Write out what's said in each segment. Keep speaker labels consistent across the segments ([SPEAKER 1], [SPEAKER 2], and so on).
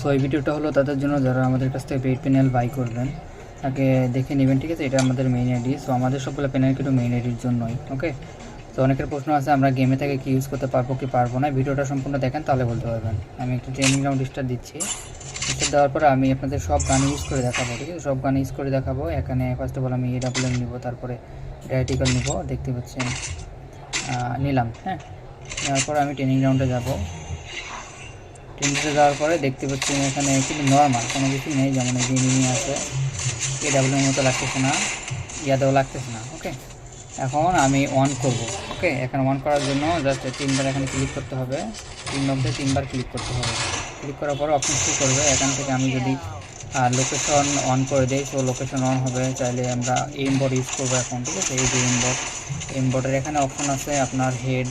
[SPEAKER 1] So এই ভিডিওটা হলো তাদের জন্য যারা আমাদের কাছ থেকে পেইড প্যানেল বাই করবেন। তাকে দেখে নেবেন, ঠিক আছে? এটা আমাদের মেইন আইডি সো আমাদের সবগুলো প্যানেল কিন্তু মেইন আইডির জন্যই ওকে তো অনেকের প্রশ্ন আছে, আমরা গেমে থেকে কি ইউজ করতে পারব কি পারব না? ভিডিওটা সম্পূর্ণ দেখেন, তাহলে বলতে পারবেন। আমি একটু ট্রেনিং রাউন্ড স্টার দিচ্ছি। স্টার দেওয়ার পরে আমি আপনাদের সব গান ইউজ করে দেখাবো, ঠিক আছে? সব গান ইউজ করে দেখাবো। এখানে ফার্স্ট অফ অল আমি এডাব্লিউএম নিব, তারপরে ডাইটিক্যাল নিব, দেখতে পাচ্ছেন নিলাম হ্যাঁ? নেওয়ার পরে আমি ট্রেনিং রাউন্ডে যাব। ট্রেনিংয়ে যাওয়ার পরে দেখতে পাচ্ছেন এখানে কিন্তু নর্মাল কোনো কিছু নেই, যেমন এই যে এনিমি আছে। এ ডাব্লিউর মতো লাগতেছে না ইয়াদেও লাগতেছে না ওকে এখন আমি অন করব ওকে এখন অন করার জন্য জাস্ট তিনবার এখানে ক্লিক করতে হবে। তিন মধ্যে তিনবার ক্লিক করতে হবে। ক্লিক করার পরে অপশন কী করবে। এখান থেকে আমি যদি লোকেশন অন করে দিই তো লোকেশন অন হবে। চাইলে আমরা এম বোর্ড ইউজ করব এখন, ঠিক আছে? এই যে এম বোর্ডের এখানে অপশন আছে আপনার হেড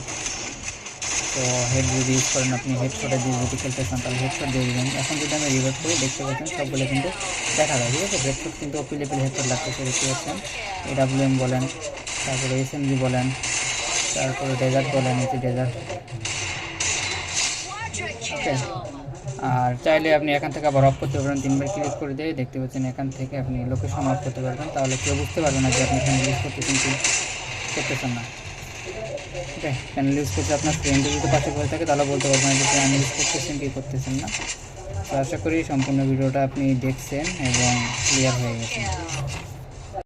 [SPEAKER 1] তো হেড যদি ইউজ করেন আপনি হেডশটে দিয়ে যদি খেলতে চান, তাহলে হেডশট দিয়ে দেবেন। এখন যদি আমি রিভার্স করি, দেখতে পাচ্ছেন সবগুলো কিন্তু দেখা যায়, ঠিক আছে? হেডশট কিন্তু পিলে পিলে হেডশট লাগতেছে, দেখতে পাচ্ছেন? এডাব্লিউএম বলেন, তারপরে এসএমজি বলেন, তারপরে ডেজার্ট বলেন এটি ডেজার্ট ওকে? আর চাইলে আপনি এখান থেকে আবার অফ করতে পারবেন তিনবার ক্লিক করে দিয়ে দেখতে পাচ্ছেন এখান থেকে আপনি লোকেশন অফ করতে পারবেন, তাহলে কেউ বুঝতে পারবে না যে আপনি এখানে ইউজ করতেছেন কি করতেছেন না। ওকে চ্যানেল ইউজ করছে? আপনার ফ্রেন্ডের যদি পাশে বসে থাকে, তাহলে বলতে পারবেন যে চ্যানেল ইউজ করতেছেন কি করতেছেন না। তো আশা করি সম্পূর্ণ ভিডিওটা আপনি দেখছেন এবং ক্লিয়ার হয়ে গেছেন